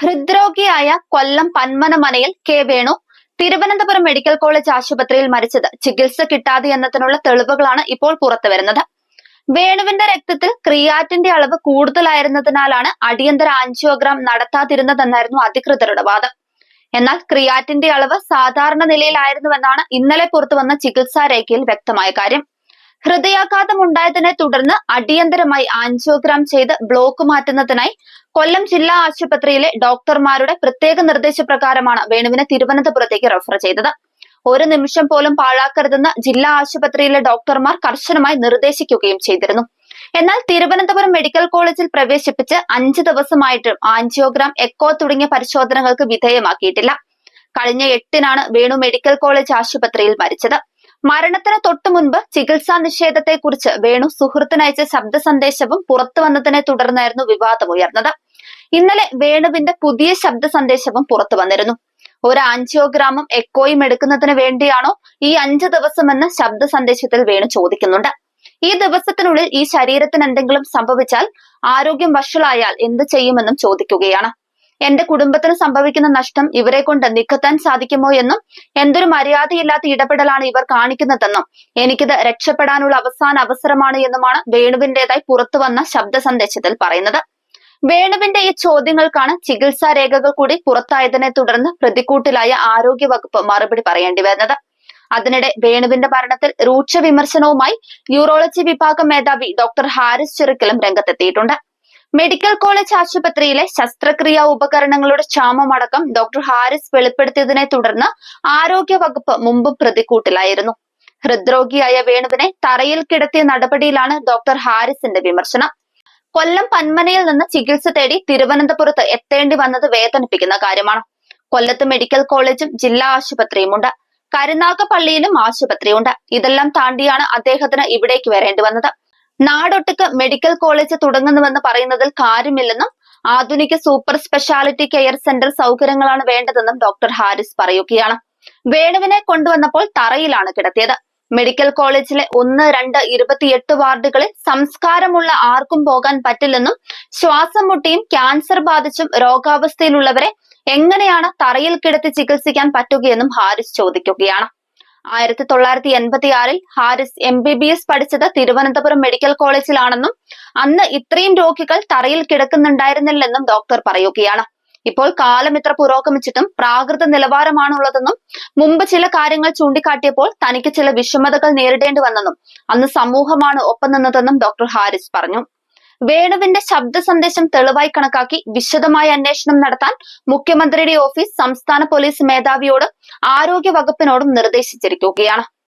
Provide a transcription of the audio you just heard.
ഹൃദ്രോഗിയായ Kollam പന്മനമനയിൽ K Venu Thiruvananthapuram medical college ആശുപത്രിയിൽ മരിച്ചത്. ചികിത്സ കിട്ടാതെ എന്നതിനുള്ള തെളിവുകളാണ് ഇപ്പോൾ പുറത്തു വരുന്നത്. വേണുവിന്റെ രക്തത്തിൽ ക്രിയാറ്റിന്റെ അളവ് കൂടുതലായിരുന്നതിനാലാണ് അടിയന്തര ആൻജിയോഗ്രാം നടത്താതിരുന്നതെന്നായിരുന്നു അധികൃതരുടെ വാദം. എന്നാൽ ക്രിയാറ്റിന്റെ അളവ് സാധാരണ നിലയിലായിരുന്നുവെന്നാണ് ഇന്നലെ പുറത്തുവന്ന ചികിത്സാ രേഖയിൽ വ്യക്തമായ കാര്യം. ഹൃദയാഘാതം ഉണ്ടായതിനെ തുടർന്ന് അടിയന്തരമായി ആൻജിയോഗ്രാം ചെയ്ത് ബ്ലോക്ക് മാറ്റുന്നതിനായി കൊല്ലം ജില്ലാ ആശുപത്രിയിലെ ഡോക്ടർമാരുടെ പ്രത്യേക നിർദ്ദേശപ്രകാരമാണ് വേണുവിനെ തിരുവനന്തപുരത്തേക്ക് റെഫർ ചെയ്തത്. ഒരു നിമിഷം പോലും പാഴാക്കരുതെന്ന് ജില്ലാ ആശുപത്രിയിലെ ഡോക്ടർമാർ കർശനമായി നിർദ്ദേശിക്കുകയും ചെയ്തിരുന്നു. എന്നാൽ തിരുവനന്തപുരം മെഡിക്കൽ കോളേജിൽ പ്രവേശിപ്പിച്ച് അഞ്ച് ദിവസമായിട്ടും ആൻജിയോഗ്രാം എക്കോ തുടങ്ങിയ പരിശോധനകൾക്ക് വിധേയമാക്കിയിട്ടില്ല. കഴിഞ്ഞ എട്ടിനാണ് വേണു മെഡിക്കൽ കോളേജ് ആശുപത്രിയിൽ മരിച്ചത്. മരണത്തിന് തൊട്ടു മുൻപ് ചികിത്സാ നിഷേധത്തെക്കുറിച്ച് വേണു സുഹൃത്തിനയച്ച ശബ്ദ സന്ദേശവും പുറത്തു വന്നതിനെ തുടർന്നായിരുന്നു വിവാദം ഉയർന്നത്. ഇന്നലെ വേണുവിന്റെ പുതിയ ശബ്ദ സന്ദേശവും പുറത്തു വന്നിരുന്നു. ഒരു ആൻജിയോഗ്രാമും എക്കോയും എടുക്കുന്നതിന് വേണ്ടിയാണോ ഈ അഞ്ച് ദിവസമെന്ന് ശബ്ദ സന്ദേശത്തിൽ വേണു ചോദിക്കുന്നുണ്ട്. ഈ ദിവസത്തിനുള്ളിൽ ഈ ശരീരത്തിന് എന്തെങ്കിലും സംഭവിച്ചാൽ ആരോഗ്യം വഷളായാൽ എന്ത് ചെയ്യുമെന്നും ചോദിക്കുകയാണ്. എന്റെ കുടുംബത്തിന് സംഭവിക്കുന്ന നഷ്ടം ഇവരെ കൊണ്ട് നികത്താൻ സാധിക്കുമോ എന്നും എന്തൊരു മര്യാദയില്ലാത്ത ഇടപെടലാണ് ഇവർ കാണിക്കുന്നതെന്നും എനിക്കിത് രക്ഷപ്പെടാനുള്ള അവസാന അവസരമാണ് എന്നുമാണ് വേണുവിന്റേതായി പുറത്തു വന്ന ശബ്ദ സന്ദേശത്തിൽ പറയുന്നത്. വേണുവിന്റെ ഈ ചോദ്യങ്ങൾക്കാണ് ചികിത്സാ രേഖകൾ കൂടി പുറത്തായതിനെ തുടർന്ന് പ്രതിക്കൂട്ടിലായ ആരോഗ്യ വകുപ്പ് മറുപടി പറയേണ്ടി വരുന്നത്. അതിനിടെ വേണുവിന്റെ മരണത്തിൽ രൂക്ഷ വിമർശനവുമായി യൂറോളജി വിഭാഗം മേധാവി ഡോക്ടർ ഹാരിസ് ചെറുക്കലും രംഗത്തെത്തിയിട്ടുണ്ട്. മെഡിക്കൽ കോളേജ് ആശുപത്രിയിലെ ശസ്ത്രക്രിയാ ഉപകരണങ്ങളുടെ ക്ഷാമമടക്കം ഡോക്ടർ ഹാരിസ് വെളിപ്പെടുത്തിയതിനെ തുടർന്ന് ആരോഗ്യ വകുപ്പ് മുമ്പ് പ്രതിക്കൂട്ടിലായിരുന്നു. ഹൃദ്രോഗിയായ വേണുവിനെ തറയിൽ കിടത്തിയ നടപടിയിലാണ് ഡോക്ടർ ഹാരിസിന്റെ വിമർശനം. കൊല്ലം പന്മനയിൽ നിന്ന് ചികിത്സ തേടി തിരുവനന്തപുരത്ത് എത്തേണ്ടി വന്നത് വേദനിപ്പിക്കുന്ന കാര്യമാണ്. കൊല്ലത്ത് മെഡിക്കൽ കോളേജും ജില്ലാ ആശുപത്രിയുമുണ്ട്. കരുനാഗപ്പള്ളിയിലും ആശുപത്രിയുണ്ട്. ഇതെല്ലാം താണ്ടിയാണ് അദ്ദേഹത്തിന് ഇവിടേക്ക് വരേണ്ടി വന്നത്. നാടൊട്ടുക്ക് മെഡിക്കൽ കോളേജ് തുടങ്ങുന്നുവെന്ന് പറയുന്നതിൽ കാര്യമില്ലെന്നും ആധുനിക സൂപ്പർ സ്പെഷ്യാലിറ്റി കെയർ സെന്റർ സൗകര്യങ്ങളാണ് വേണ്ടതെന്നും ഡോക്ടർ ഹാരിസ് പറയുകയാണ്. വേണുവിനെ കൊണ്ടുവന്നപ്പോൾ തറയിലാണ് കിടത്തിയത്. മെഡിക്കൽ കോളേജിലെ ഒന്ന് രണ്ട് ഇരുപത്തിയെട്ട് വാർഡുകളിൽ സംസ്കാരമുള്ള ആർക്കും പോകാൻ പറ്റില്ലെന്നും ശ്വാസം മുട്ടിയും ക്യാൻസർ ബാധിച്ചും രോഗാവസ്ഥയിലുള്ളവരെ എങ്ങനെയാണ് തറയിൽ കിടത്തി ചികിത്സിക്കാൻ പറ്റുകയെന്നും ഹാരിസ് ചോദിക്കുകയാണ്. ആയിരത്തി തൊള്ളായിരത്തി എൺപത്തി ആറിൽ Haris M B B S പഠിച്ചത് തിരുവനന്തപുരം മെഡിക്കൽ കോളേജിലാണെന്നും അന്ന് ഇത്രയും രോഗികൾ തറയിൽ കിടക്കുന്നുണ്ടായിരുന്നില്ലെന്നും ഡോക്ടർ പറയുകയാണ്. ഇപ്പോൾ കാലം ഇത്ര പുരോഗമിച്ചിട്ടും പ്രാകൃത നിലവാരമാണുള്ളതെന്നും മുമ്പ് ചില കാര്യങ്ങൾ ചൂണ്ടിക്കാട്ടിയപ്പോൾ തനിക്ക് ചില വിഷമതകൾ നേരിടേണ്ടി വന്നെന്നും അന്ന് സമൂഹമാണ് ഒപ്പം നിന്നതെന്നും ഡോക്ടർ ഹാരിസ് പറഞ്ഞു. വേണുവിന്റെ ശബ്ദ സന്ദേശം തെളിവായി കണക്കാക്കി വിശദമായ അന്വേഷണം നടത്താൻ മുഖ്യമന്ത്രിയുടെ ഓഫീസ് സംസ്ഥാന പോലീസ് മേധാവിയോടും ആരോഗ്യ വകുപ്പിനോടും നിർദ്ദേശിച്ചിരിക്കുകയാണ്.